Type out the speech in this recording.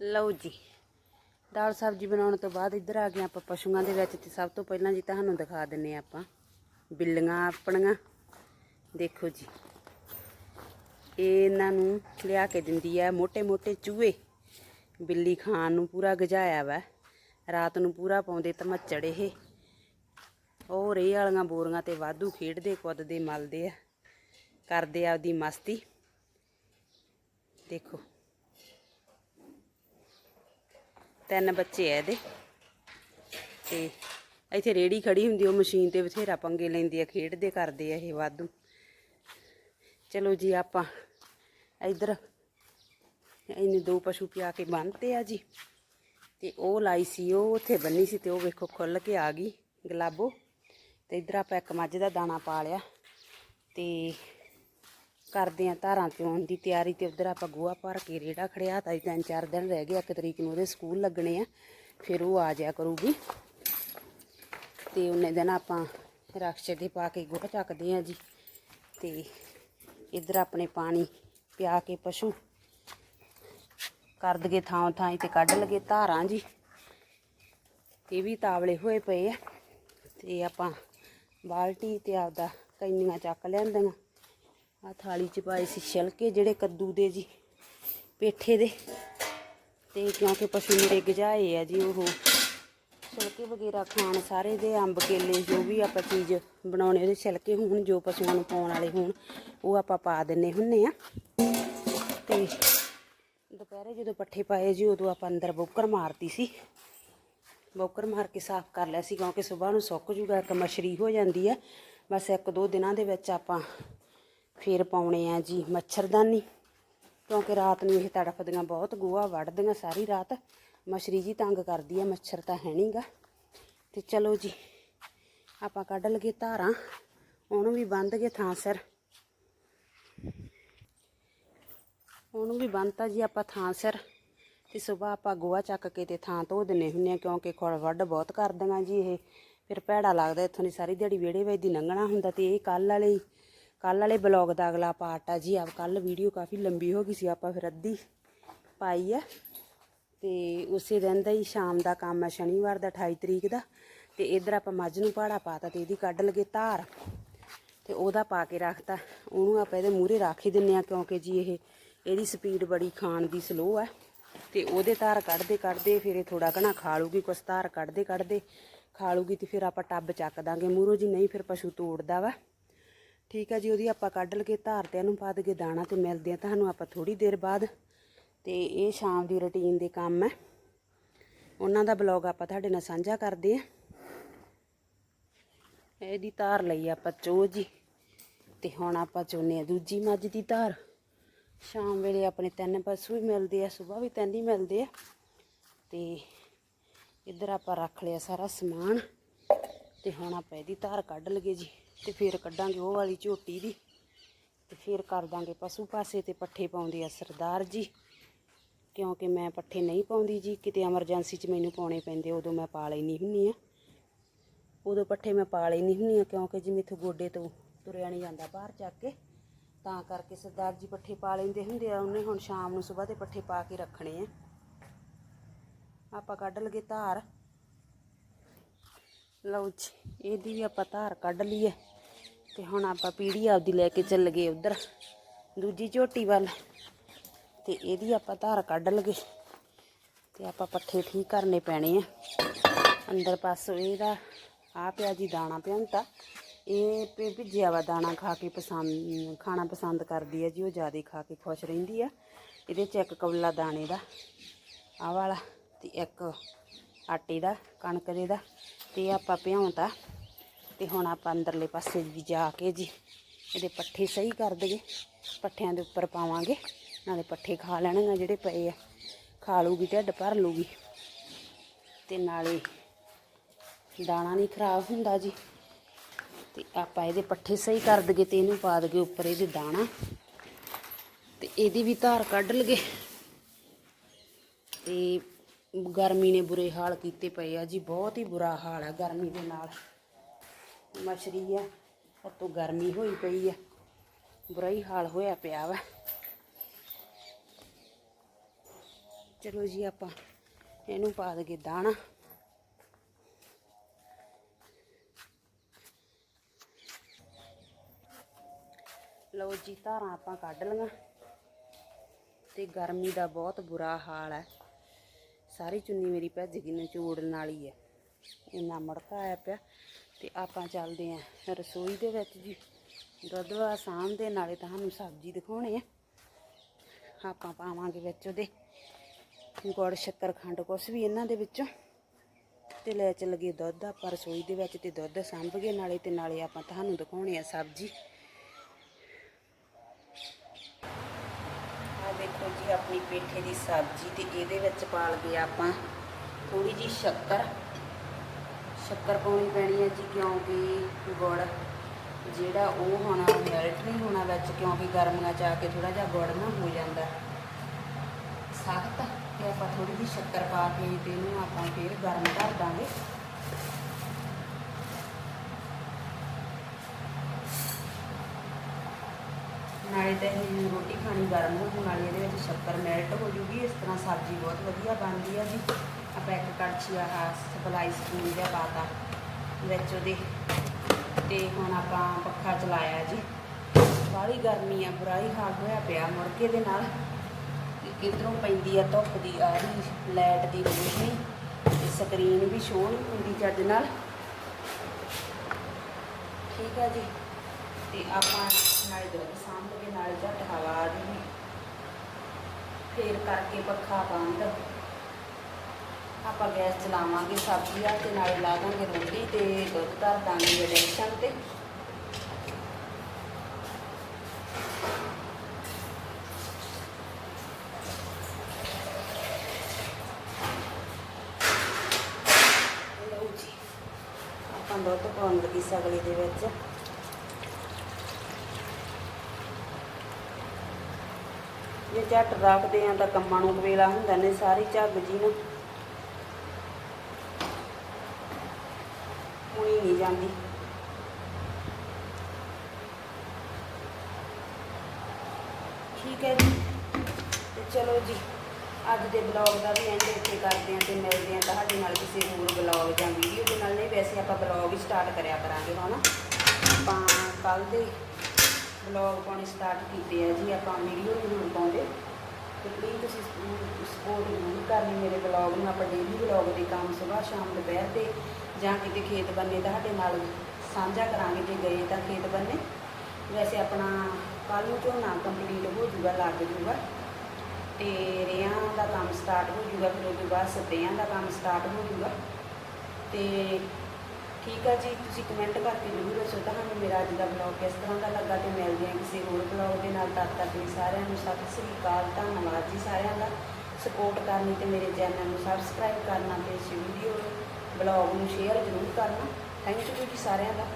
ਲਓ ਜੀ, ਦਾਲ ਸਬਜ਼ੀ ਬਣਾਉਣ ਤੋਂ ਬਾਅਦ ਇੱਧਰ ਆ ਗਏ ਆਪਾਂ ਪਸ਼ੂਆਂ ਦੇ ਵਿੱਚ ਤੇ ਸਭ ਤੋਂ ਪਹਿਲਾਂ ਜੀ ਤੁਹਾਨੂੰ ਦਿਖਾ ਦਿੰਨੇ ਆਪਾਂ, ਬਿੱਲੀਆਂ ਆਪਣੀਆਂ। ਦੇਖੋ ਜੀ, ਇਹਨਾਂ ਨੂੰ ਲਿਆ ਕੇ ਦਿੰਦੀ ਹੈ ਮੋٹے-ਮੋٹے ਚੂਹੇ। ਬਿੱਲੀ ਖਾਣ ਨੂੰ ਪੂਰਾ ਗਜਾਇਆ ਵਾ, ਰਾਤ ਨੂੰ ਪੂਰਾ ਪਾਉਂਦੇ ਧਮੱਚੜ ਇਹ। ਉਹ ਰੇ ਵਾਲੀਆਂ ਬੋਰੀਆਂ ਤੇ ਵਾਧੂ ਖੇਡਦੇ, ਕੁੱਦਦੇ, ਮਲਦੇ ਆ, ਕਰਦੇ ਆ ਉਹਦੀ ਮਸਤੀ। ਦੇਖੋ ਤਿੰਨ ਬੱਚੇ ਆ ਇਹਦੇ। ਤੇ ਇੱਥੇ ਰੇੜੀ ਖੜੀ ਹੁੰਦੀ, ਉਹ ਮਸ਼ੀਨ ਤੇ ਬਥੇਰਾ ਪੰਗੇ ਲੈਂਦੇ ਆ, ਖੇਡਦੇ ਕਰਦੇ ਆ ਇਹ ਵਾਧੂ। ਚਲੋ ਜੀ, ਆਪਾਂ ਇੱਧਰ ਇਹਨੇ ਦੋ ਪਸ਼ੂ ਪਿਆ ਕੇ ਬੰਨਤੇ ਆ ਜੀ। ਤੇ ਉਹ ਲਾਈ ਸੀ, ਉਹ ਉੱਥੇ ਬੰਨੀ ਸੀ ਤੇ ਉਹ ਵੇਖੋ ਖੁੱਲ ਕੇ ਆ ਗਈ ਗਲਾਬੋ। ਤੇ ਇੱਧਰ ਆਪਾਂ ਇੱਕ ਮੱਝ ਦਾ ਦਾਣਾ ਪਾ ਲਿਆ ਤੇ ਕਰਦੇ ਆ ਧਾਰਾਂ ਚੋਣ ਦੀ ਤਿਆਰੀ ਤੇ ਉਧਰ ਆਪਾਂ ਗੋਹਾ ਭਰ ਕੇ ਰੇੜਾ ਖੜਿਆ ਤਾਂ ਤਿੰਨ ਚਾਰ ਦਿਨ ਰਹਿ ਗਏ, ਇੱਕ ਤਰੀਕ ਨੂੰ ਉਹਦੇ ਸਕੂਲ ਲੱਗਣੇ ਆ, ਫਿਰ ਉਹ ਆ ਜਾਇਆ ਕਰੂਗੀ। ਤੇ ਉਹਨੇ ਦਿਨ ਆਪਾਂ ਰਕਸ਼ੇ ਦੇ ਪਾ ਕੇ ਗੋਹਾ ਚੱਕਦੇ ਆ ਜੀ, ਤੇ ਇੱਧਰ ਆਪਣੇ ਪਾਣੀ ਪਿਆ ਕੇ ਪਸ਼ੂ ਕਰ ਦਗੇ ਥਾਂ ਥਾਂ ਤੇ ਕੱਢ ਲਗੇ ਧਾਰਾਂ ਜੀ। ਇਹ ਵੀ ਤਾਵਲੇ ਹੋਏ ਪਏ ਆ, ਤੇ ਆਪਾਂ ਬਾਲਟੀ ਤੇ ਆਪਦਾ ਕੈਨੀਆਂ ਚੱਕ ਲਿਆਂਦੀਆਂ। ਆ ਥਾਲੀ ਚ ਪਾਏ ਸੀ ਛਿਲਕੇ ਜਿਹੜੇ ਕੱਦੂ ਦੇ ਜੀ, ਪੇਠੇ ਦੇ। ਤੇ ਕਿਉਂਕਿ ਪਸ਼ੂ ਮੇਰੇ ਗਜਾਏ ਆ ਜੀ ਉਹ। ਛਿਲਕੇ ਵਗੈਰਾ ਖਾਣ ਸਾਰੇ ਦੇ, ਅੰਬ, ਕੇਲੇ, ਜੋ ਵੀ ਆਪਾਂ ਚੀਜ਼ ਬਣਾਉਣੇ, ਉਹਦੇ ਛਿਲਕੇ ਹੋਣ, ਜੋ ਪਸ਼ੂਆਂ ਨੂੰ ਪਾਉਣ ਵਾਲੇ ਹੋਣ, ਉਹ ਆਪਾਂ ਪਾ ਦਿੰਨੇ ਹੁੰਨੇ ਆ। ਤੇ ਦੁਪਹਿਰੇ ਜਦੋਂ ਪੱਠੇ ਪਾਏ ਜੀ, ਉਦੋਂ ਆਪਾਂ ਅੰਦਰ ਬੋਕਰ ਮਾਰਤੀ ਸੀ। ਬੋਕਰ ਮਾਰ ਕੇ ਸਾਫ਼ ਕਰ ਲਿਆ ਸੀ, ਕਿਉਂਕਿ ਸਵੇਰ ਨੂੰ ਸੁੱਕ ਜੂਗਾ, ਇੱਕ ਮਛਰੀ ਹੋ ਜਾਂਦੀ ਹੈ ਬਸ ਇੱਕ ਦੋ ਦਿਨਾਂ ਦੇ ਵਿੱਚ ਆਪਾਂ ਫਿਰ ਪਾਉਣੇ ਆ ਜੀ ਮੱਛਰਦਾਨੀ, ਕਿਉਂਕਿ ਰਾਤ ਨੂੰ ਇਹ ਤੜਫਦੀਆਂ ਬਹੁਤ, ਗੋਹਾ ਵੜਦੀਆਂ ਸਾਰੀ ਰਾਤ। ਮਛਰੀ ਜੀ ਤੰਗ ਕਰਦੀ ਆ, ਮੱਛਰ ਤਾਂ ਹੈ ਨਹੀਂਗਾ ਤੇ ਚਲੋ ਜੀ, ਆਪਾਂ ਕੱਢ ਲਗੇ ਧਾਰਾਂ, ਉਹਨੂੰ ਵੀ ਬੰਦ ਗਏ ਥਾਂ ਸਿਰ। ਉਹਨੂੰ ਵੀ ਬੰਨਤਾ ਜੀ ਆਪਾਂ ਥਾਂ ਸਿਰ। ਤੇ ਸਵੇਰ ਆਪਾਂ ਗੋਹਾ ਚੱਕ ਕੇ ਤੇ ਥਾਂ ਧੋ ਦਿੰਨੇ ਹੁੰਨੇ ਆ, ਕਿਉਂਕਿ ਖੁੜ ਵੱਢ ਬਹੁਤ ਕਰਦੀਆਂ ਜੀ ਇਹ। ਫਿਰ ਭੈੜਾ ਲੱਗਦਾ ਇੱਥੋਂ ਦੀ ਸਾਰੀ ਦਿਹਾੜੀ ਵਿਹੜੇ ਵਿੱਚ ਦੀ ਲੰਘਣਾ ਹੁੰਦਾ ਤੇ ਇਹ ਕੱਲ ਵਾਲੇ ਕੱਲ ਵਾਲੇ ਬਲੌਗ ਦਾ ਅਗਲਾ ਪਾਰਟ ਆ ਜੀ। ਆਪ ਕੱਲ ਵੀਡੀਓ ਕਾਫੀ ਲੰਬੀ ਹੋ ਗਈ ਸੀ, ਆਪਾਂ ਫਿਰ ਅੱਧੀ ਪਾਈ ਆ। ਤੇ ਉਸੇ ਦਿਨ ਦਾ ਹੀ ਸ਼ਾਮ ਦਾ ਕੰਮ ਹੈ ਸ਼ਨੀਵਾਰ ਦਾ 28 ਤਰੀਕ ਦਾ। ਤੇ ਇਧਰ ਆਪਾਂ ਮੱਝ ਨੂੰ ਪਾੜਾ ਪਾਤਾ ਤੇ ਇਹਦੀ ਕੱਢ ਲਗੇ ਧਾਰ। ਤੇ ਉਹਦਾ ਪਾ ਕੇ ਰੱਖਤਾ। ਉਹਨੂੰ ਆਪਾਂ ਇਹਦੇ ਮੂਹਰੇ ਰੱਖ ਹੀ ਦਿੰਨੇ ਆ, ਕਿਉਂਕਿ ਜੀ ਇਹ, ਇਹਦੀ ਸਪੀਡ ਬੜੀ ਖਾਣ ਦੀ ਸਲੋ ਹੈ ਤੇ ਉਹਦੇ ਧਾਰ ਕੱਢਦੇ ਕੱਢਦੇ ਫਿਰ ਇਹ ਥੋੜਾ ਘਣਾ ਖਾ ਲੂਗੀ ਕੁਛ ਧਾਰ ਕੱਢਦੇ ਕੱਢਦੇ ਖਾ ਲੂਗੀ ਤੇ ਫਿਰ ਆਪਾਂ ਟੱਬ ਚੱਕ ਦਾਂਗੇ ਮੂਹਰੋਂ ਜੀ। ਨਹੀਂ ਫਿਰ ਪਸ਼ੂ ਤੋੜਦਾ ਵਾ। ਠੀਕ ਹੈ ਜੀ, ਉਹਦੀ ਆਪਾਂ ਕੱਢ ਲਗੇ ਧਾਰ ਤੇ, ਇਹਨੂੰ ਪਾ ਦਗੇ ਦਾਣਾ ਤੇ ਮਿਲਦੇ ਆ ਤੁਹਾਨੂੰ ਆਪਾਂ ਥੋੜੀ ਦੇਰ ਬਾਅਦ। ਤੇ ਇਹ ਸ਼ਾਮ ਦੀ ਰੁਟੀਨ ਦੇ ਕੰਮ ਹੈ ਉਹਨਾਂ ਦਾ ਬਲੌਗ ਆਪਾਂ ਤੁਹਾਡੇ ਨਾਲ ਸਾਂਝਾ ਕਰਦੇ ਆ। ਇਹਦੀ ਧਾਰ ਲਈ ਆਪਾਂ ਚੋ ਜੀ। ਤੇ ਹੁਣ ਆਪਾਂ ਚੋਨੇ ਆ ਦੂਜੀ ਮੱਝ ਦੀ ਧਾਰ। ਸ਼ਾਮ ਵੇਲੇ ਆਪਣੇ ਤਿੰਨ ਪਸ਼ੂ ਵੀ ਮਿਲਦੇ ਆ ਸਵੇਰ ਵੀ ਤਿੰਨ ਹੀ ਮਿਲਦੇ ਆ। ਤੇ ਇੱਧਰ ਆਪਾਂ ਰੱਖ ਲਿਆ ਸਾਰਾ ਸਮਾਨ। ਤੇ ਹੁਣ ਆਪਾਂ ਇਹਦੀ ਧਾਰ ਕੱਢ ਲਗੇ ਜੀ। ਤੇ ਫਿਰ ਕੱਢਾਂਗੇ ਉਹ ਵਾਲੀ ਝੋਟੀ ਦੀ ਤੇ ਫਿਰ ਕਰ ਦਾਂਗੇ ਪਸ਼ੂ ਪਾਸੇ ਤੇ ਪੱਠੇ ਪਾਉਂਦੇ ਆ ਸਰਦਾਰ ਜੀ। ਕਿਉਂਕਿ ਮੈਂ ਪੱਠੇ ਨਹੀਂ ਪਾਉਂਦੀ ਜੀ, ਕਿਤੇ ਐਮਰਜੈਂਸੀ 'ਚ ਮੈਨੂੰ ਪਾਉਣੇ ਪੈਂਦੇ, ਉਦੋਂ ਮੈਂ ਪਾ ਲੈਣੀ ਹੁੰਨੀ ਆ। ਉਦੋਂ ਪੱਠੇ ਮੈਂ ਪਾ ਲੈਣੀ ਹੁੰਨੀ ਆ, ਕਿਉਂਕਿ ਜਿਵੇਂ ਇੱਥੋਂ ਗੋਡੇ ਤੋਂ ਤੁਰਿਆ ਨਹੀਂ ਜਾਂਦਾ ਬਾਹਰ ਚੱਕ ਕੇ, ਤਾਂ ਕਰਕੇ ਸਰਦਾਰ ਜੀ ਪੱਠੇ ਪਾ ਲੈਂਦੇ ਹੁੰਦੇ ਆ, ਉਹਨੇ ਹੁਣ ਸ਼ਾਮ ਨੂੰ ਸਵੇਰ ਦੇ ਪੱਠੇ ਪਾ ਕੇ ਰੱਖਣੇ ਆ। ਆਪਾਂ ਕੱਢ ਲਗੇ ਧਾਰ। ਲਓ ਜੀ, ਇਹਦੀ ਵੀ ਆਪਾਂ ਧਾਰ ਕੱਢ ਲਈਏ ਤੇ ਹੁਣ ਆਪਾਂ ਪੀੜੀ ਆਪਦੀ ਲੈ ਕੇ ਚੱਲ ਗਏ ਉਧਰ, ਦੂਜੀ ਝੋਟੀ ਵੱਲ। ਤੇ ਇਹਦੀ ਆਪਾਂ ਧਾਰ ਕੱਢ ਲਗੇ ਤੇ ਆਪਾਂ ਪੱਠੇ ਠੀਕ ਕਰਨੇ ਪੈਣੇ ਆ। ਅੰਦਰ ਪਾਸੋਂ ਇਹਦਾ ਆ ਪਿਆ ਜੀ ਦਾਣਾ ਪਿਆਂਤਾ ਇਹ ਭਿੱਜਿਆ ਵਾ ਦਾਣਾ ਖਾ ਕੇ ਪਸੰਦ, ਖਾਣਾ ਪਸੰਦ ਕਰਦੀ ਹੈ ਜੀ, ਉਹ ਜ਼ਿਆਦਾ ਖਾ ਕੇ ਖੁਸ਼ ਰਹਿੰਦੀ ਆ। ਇਹਦੇ ਚ ਇੱਕ ਕਵਲਾ ਦਾਣੇ ਦਾ, ਆਹ ਵਾਲਾ ਤੇ ਇੱਕ ਆਟੇ ਦਾ, ਕਣਕ ਦੇ ਦਾ। ਇਹ ਆਪਾਂ ਭਿਉਂਤਾ ਤੇ ਹੁਣ ਆਪਾਂ ਅੰਦਰਲੇ ਪਾਸੇ ਵੀ ਜਾ ਕੇ ਜੀ, ਇਹਦੇ ਪੱਠੇ ਸਹੀ ਕਰ ਦਗੇ ਪੱਠਿਆਂ ਦੇ ਉੱਪਰ ਪਾਵਾਂਗੇ, ਨਾਲੇ ਪੱਠੇ ਖਾ ਲੈਣਗੇ ਜਿਹੜੇ ਪਏ ਆ, ਖਾ ਲੂਗੀ ਢਿੱਡ ਭਰ ਲੂਗੀ ਤੇ ਨਾਲੇ ਦਾਣਾ ਨਹੀਂ ਖਰਾਬ ਹੁੰਦਾ ਜੀ, ਤੇ ਆਪਾਂ ਇਹਦੇ ਪੱਠੇ ਸਹੀ ਕਰ ਦਗੇ ਤੇ ਇਹਨੂੰ ਪਾ ਦਗੇ ਉੱਪਰ ਇਹਦੇ ਦਾਣਾ, ਤੇ ਇਹਦੀ ਵੀ ਧਾਰ ਕੱਢ ਲਗੇ ਤੇ ਗਰਮੀ ਨੇ ਬੁਰੇ ਹਾਲ ਕੀਤੇ ਪਏ ਆ ਜੀ, ਬਹੁਤ ਹੀ ਬੁਰਾ ਹਾਲ ਹੈ ਗਰਮੀ ਦੇ ਨਾਲ। ਮਛਰੀ ਆ ਉਤੋਂ ਗਰਮੀ ਹੋਈ ਪਈ ਆ। ਬੁਰਾ ਹੀ ਹਾਲ ਹੋਇਆ ਪਿਆ ਵਾ। ਚਲੋ ਜੀ, ਆਪਾਂ ਇਹਨੂੰ ਪਾ ਦਗੇ ਦਾਣਾ। ਲਓ ਜੀ, ਧਾਰਾਂ ਆਪਾਂ ਕੱਢ ਲਈਆਂ ਤੇ ਗਰਮੀ ਦਾ ਬਹੁਤ ਬੁਰਾ ਹਾਲ ਹੈ ਸਾਰੀ ਚੁੰਨੀ ਮੇਰੀ ਭੱਜ ਗਈ ਨਿਚੋੜਨ ਵਾਲੀ ਹੈ ਇੰਨਾ ਮੜਕਾ ਆਇਆ ਪਿਆ। ਤੇ ਆਪਾਂ ਚੱਲਦੇ ਆਂ ਰਸੋਈ ਦੇ ਵਿੱਚ ਜੀ। ਦੁੱਧ ਵਾ ਸਾਂਭ ਨਾਲੇ ਤੁਹਾਨੂੰ ਸਬਜ਼ੀ ਦਿਖਾਉਣੇ ਆ। ਆਪਾਂ ਪਾਵਾਂਗੇ ਵਿੱਚ ਉਹਦੇ ਗੁੜ, ਸ਼ੱਕਰ ਖੰਡ, ਕੁਛ ਵੀ ਇਹਨਾਂ ਦੇ ਵਿੱਚੋਂ। ਤੇ ਲੈ ਚੱਲ ਗਏ ਦੁੱਧ, ਆਪਾਂ ਰਸੋਈ ਦੇ ਵਿੱਚ ਤੇ ਦੁੱਧ ਸਾਂਭ ਗਏ, ਨਾਲੇ ਤੇ ਨਾਲੇ ਆਪਾਂ ਤੁਹਾਨੂੰ ਦਿਖਾਉਣੇ ਆ ਸਬਜ਼ੀ ਆ ਦੇਖੋ ਜੀ ਆਪਣੀ ਪੇਠੇ ਦੀ ਸਬਜ਼ੀ ਤੇ ਇਹਦੇ ਵਿੱਚ ਪਾ ਲਗੇ ਆਪਾਂ। ਥੋੜੀ ਜੀ ਸ਼ੱਕਰ। ਸ਼ੱਕਰ ਪਾਉਣੀ ਪੈਣੀ ਹੈ ਜੀ ਕਿਉਂਕਿ ਗੁੜ ਜਿਹੜਾ ਉਹ ਹੋਣਾ ਮੈਲਟ ਨਹੀਂ ਹੋਣਾ ਵਿੱਚ ਕਿਉਂਕਿ ਗਰਮੀਆਂ ਚ ਆ ਕੇ ਥੋੜਾ ਜਿਹਾ ਗੁੜ ਨਾ ਹੋ ਜਾਂਦਾ। ਸਖਤ ਤੇ ਆਪਾਂ ਥੋੜੀ ਜਿਹੀ ਸ਼ੱਕਰ ਪਾ ਕੇ ਤੇ ਇਹਨੂੰ ਆਪਾਂ ਫੇਰ ਗਰਮ ਕਰ ਦਾਂਗੇ। ਨਾਲੇ ਤਾਂ ਇਹ ਰੋਟੀ ਖਾਣੀ ਗਰਮ ਹੋ ਜੂ ਨਾਲੇ ਇਹਦੇ ਵਿੱਚ ਸ਼ੱਕਰ ਮੈਲਟ ਹੋ ਜੂਗੀ, ਇਸ ਤਰ੍ਹਾਂ ਸਬਜ਼ੀ ਬਹੁਤ ਵਧੀਆ ਬਣਦੀ ਆ ਜੀ। ਆਪਾਂ ਇੱਕ ਕੜਛੀ ਆਹ ਸਪਲਾਈ ਸਪੂਨ ਜਿਹਾ ਪਾਤਾ ਵਿੱਚ ਉਹਦੇ। ਤੇ ਹੁਣ ਆਪਾਂ ਪੱਖਾ ਚਲਾਇਆ ਜੀ। ਬਾਹਲੀ ਗਰਮੀ ਆ, ਬੁਰਾ ਹੀ ਹਾਲ ਹੋਇਆ ਪਿਆ ਮੁੜਕੇ ਦੇ ਨਾਲ। ਇਧਰੋਂ ਪੈਂਦੀ ਆ ਧੁੱਪ ਦੀ ਆ ਰਹੀ ਲਾਈਟ ਦੀ ਰੋਸ਼ਨੀ। ਤੇ ਸਕਰੀਨ ਵੀ ਸ਼ੋਅ ਨਹੀਂ ਹੁੰਦੀ ਚੱਜ ਨਾਲ। ਠੀਕ ਹੈ ਜੀ। ਤੇ ਆਪਾਂ ਨਾਲੇ ਦੁੱਧ ਸਾਂਭ ਸਾਹਮਣੇ ਨਾਲੇ ਝੱਟ ਹਵਾ ਆ ਜੂਗੀ ਫੇਰ ਕਰਕੇ ਪੱਖਾ ਬੰਦ। ਆਪਾਂ ਗੈਸ ਚਲਾਵਾਂਗੇ ਸਬਜ਼ੀ ਆ ਤੇ ਨਾਲੇ ਲਾ ਦਾਂਗੇ ਰੋਟੀ ਤੇ ਦੁੱਧ ਧਰ ਦਾਂਗੇ ਇੰਡਕਸ਼ਨ ਤੇ। ਆਪਾਂ ਦੁੱਧ ਪਾਉਣ ਲੱਗੀ ਸਗਲੀ ਦੇ ਵਿੱਚ। ਜੇ ਝੱਟ ਰੱਖਦੇ ਆ ਤਾਂ ਕੰਮਾਂ ਨੂੰ ਵੇਲਾ ਹੁੰਦਾ ਨੇ ਸਾਰੀ ਝੱਗ ਜੀ ਨੂੰ। ਹੁਣੀ ਨਹੀਂ ਜਾਂਦੀ। ਠੀਕ ਹੈ ਜੀ। ਤੇ ਚਲੋ ਜੀ, ਅੱਜ ਦੇ ਬਲੌਗ ਦਾ ਵੀ ਐਂਡ ਇੱਥੇ ਕਰਦੇ ਹਾਂ ਤੇ ਮਿਲਦੇ ਹਾਂ ਤੁਹਾਡੇ ਨਾਲ ਕਿਸੇ ਹੋਰ ਬਲੌਗ ਜਾਂ ਵੀਡੀਓ ਦੇ ਨਾਲ। ਨਹੀਂ, ਵੈਸੇ ਆਪਾਂ ਬਲੌਗ ਹੀ ਸਟਾਰਟ ਕਰਿਆ ਕਰਾਂਗੇ ਹੁਣ ਆਪਾਂ ਕੱਲ ਦੇ ਬਲੌਗ ਪਾਉਣੇ ਸਟਾਰਟ ਕੀਤੇ ਆ ਜੀ, ਆਪਾਂ ਵੀਡੀਓ ਨਹੀਂ ਹੁਣ ਪਾਉਂਦੇ। ਤੇ ਪਲੀਜ਼ ਤੁਸੀਂ ਸਪੋਰਟ ਜ਼ਰੂਰ ਕਰਨੀ ਮੇਰੇ ਬਲੌਗ ਨੂੰ, ਆਪਾਂ ਡੇਲੀ ਬਲੌਗ ਦੇ ਕੰਮ ਸਵੇਰ ਸ਼ਾਮ ਦੁਪਹਿਰ ਤੇ ਜਾਂ ਕਿਤੇ ਖੇਤ ਬੰਨੇ ਤੁਹਾਡੇ ਨਾਲ ਸਾਂਝਾ ਕਰਾਂਗੇ ਜੇ ਗਏ ਤਾਂ ਖੇਤ ਬੰਨੇ। ਵੈਸੇ ਆਪਣਾ ਕੱਲ ਨੂੰ ਝੋਨਾ ਕੰਪਲੀਟ ਹੋ ਜੂਗਾ ਲੱਗ ਜੂਗਾ ਤੇ ਰੇਹਾਂ ਦਾ ਕੰਮ ਸਟਾਰਟ ਹੋ ਜੂਗਾ ਫਿਰ ਉਹਦੇ ਬਾਅਦ ਸਪਰੇਆਂ ਦਾ ਕੰਮ ਸਟਾਰਟ ਹੋ ਜੂਗਾ ਤੇ ਠੀਕ ਆ ਜੀ, ਤੁਸੀਂ ਕਮੈਂਟ ਕਰਕੇ ਜ਼ਰੂਰ ਦੱਸੋ ਤੁਹਾਨੂੰ ਮੇਰਾ ਅੱਜ ਦਾ ਬਲੌਗ ਕਿਸ ਤਰ੍ਹਾਂ ਦਾ ਲੱਗਾ ਤੇ ਮਿਲਦੇ ਹਾਂ ਕਿਸੇ ਹੋਰ ਬਲੌਗ ਦੇ ਨਾਲ। ਤਦ ਤੱਕ ਲਈ ਸਾਰਿਆਂ ਨੂੰ ਸਤਿ ਸ੍ਰੀ ਅਕਾਲ, ਧੰਨਵਾਦ ਜੀ ਸਾਰਿਆਂ ਦਾ। ਸਪੋਰਟ ਕਰਨੀ ਤੇ ਮੇਰੇ ਚੈਨਲ ਨੂੰ ਸਬਸਕ੍ਰਾਈਬ ਕਰਨਾ ਤੇ ਇਸ ਵੀਡੀਓ ਬਲੌਗ ਨੂੰ ਸ਼ੇਅਰ ਜ਼ਰੂਰ ਕਰਨਾ। ਥੈਂਕ ਯੂ ਜੀ ਸਾਰਿਆਂ ਦਾ।